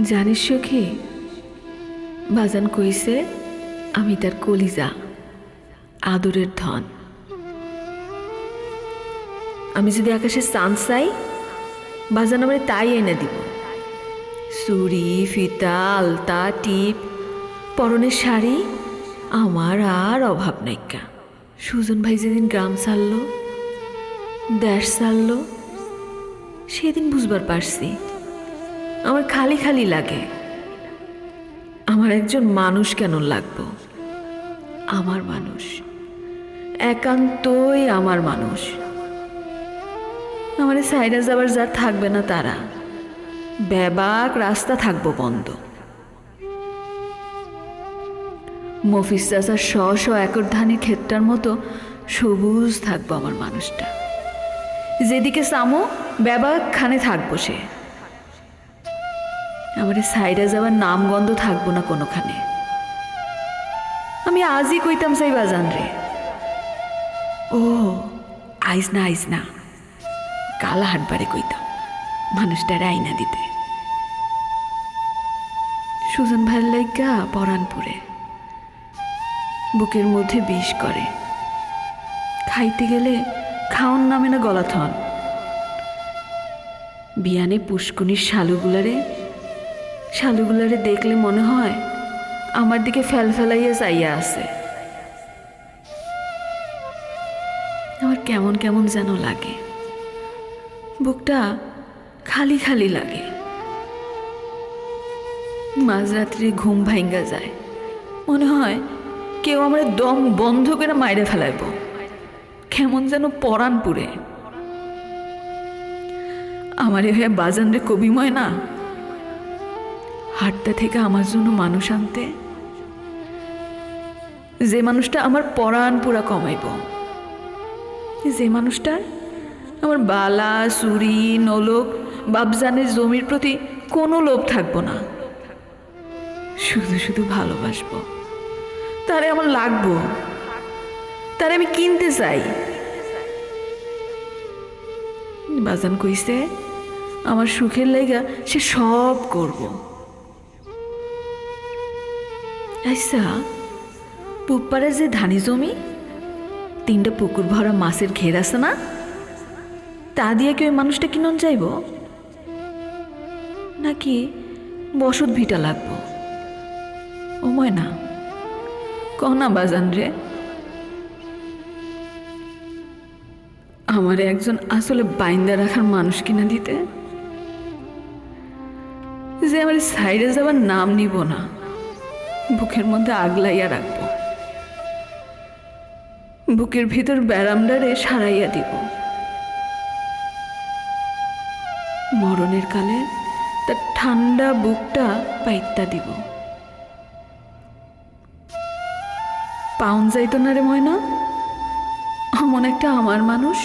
জানিস সখী, বাজান কইছে, আমি তার কলিজা, আদরের ধন। আমি যদি আকাশে চাঁদ চাই, বাজান আমার তাই এনে দিব। চুড়ি ফিতা আলতা টিপ পরনের শাড়ি, আমার আর অভাব নাইকা। সুজন ভাই যেদিন গ্রাম ছাড়লো, দেশ ছাড়লো, সেদিন বুঝবার পারছি। আমার খালি খালি লাগে। আমার একজন মানুষ কেন লাগবো? আমার মানুষ। একান্তই আমার মানুষ। আমার সাইডে যাবার যার থাকবে না তারা। ব্যাবাক রাস্তা থাকব বন্ধ। মফিস চাষার শ শ একর ধানের ক্ষেতটার মতো সবুজ থাকব আমার মানুষটা। যেদিকে সামো ব্যাবাক খানে থাকব সে। আমার সাইডে যাওয়ার নাম গন্ধ থাকব না কোনোখানে। আমি আজই কইতাম সাই বাজান রে। ও, আইস না আইস না। কালা হাটবারে কইতাম, মানুষটার আইনা দিতে। সুজন ভাইয়ের লাইগা পরানপুরে বুকের মধ্যে বিষ করে। খাইতে গেলে খাওন নামে না গলাথন। বিয়ানে পুষ্কুনির শালুগুলারে শালুগুলারে দেখলে মনে হয় আমার দিকে ফেল ফেলাইয়া চাইয়া আছে। আমার কেমন কেমন যেন লাগে। বুকটা খালি খালি লাগে। মাঝরাত্রি ঘুম ভাঙ্গা যায়। মনে হয় কেউ আমার দম বন্ধ করে মাইরে ফেলাইব। কেমন যেন পরাণ পুরে আমার এ হয়ে বাজান রে কবিময় না? হাটটা থেকে আমার জন্য মানুষ আনতে? যে মানুষটা আমার পরাণ পুরা কমাইব। যে মানুষটার আমার বালা চুরি নলক বাবজানের জমির প্রতি কোনো লোভ থাকব না। শুধু শুধু ভালোবাসবো। তারে আমার লাগবো। তারে আমি কিনতে চাই। বাজান কইছে, আমার সুখের লেগা সে সব করব। আচ্ছা পুপারে যে ধানি জমি, তিনটা পুকুর ভরা মাছের ঘের আছে না? তা দিয়ে কি ওই মানুষটা কিনন যাইব? নাকি বসত ভিটা লাগবো? ও ময়না কনা বাজান রে? আমার একজন আসলে বাইন্দা রাখার মানুষ কিনা দিতে? যে আমার সাইডে যাবার নাম নিব না। বুকের মধ্যে আগলাইয়া রাখব। বুকের ভিতর ব্যারামডারে সারাইয়া দিব। মরণের কালে তার ঠান্ডা বুকটা পাইত্যা দিব। পাউন যাইতো না রে ময়না? অমন একটা আমার মানুষ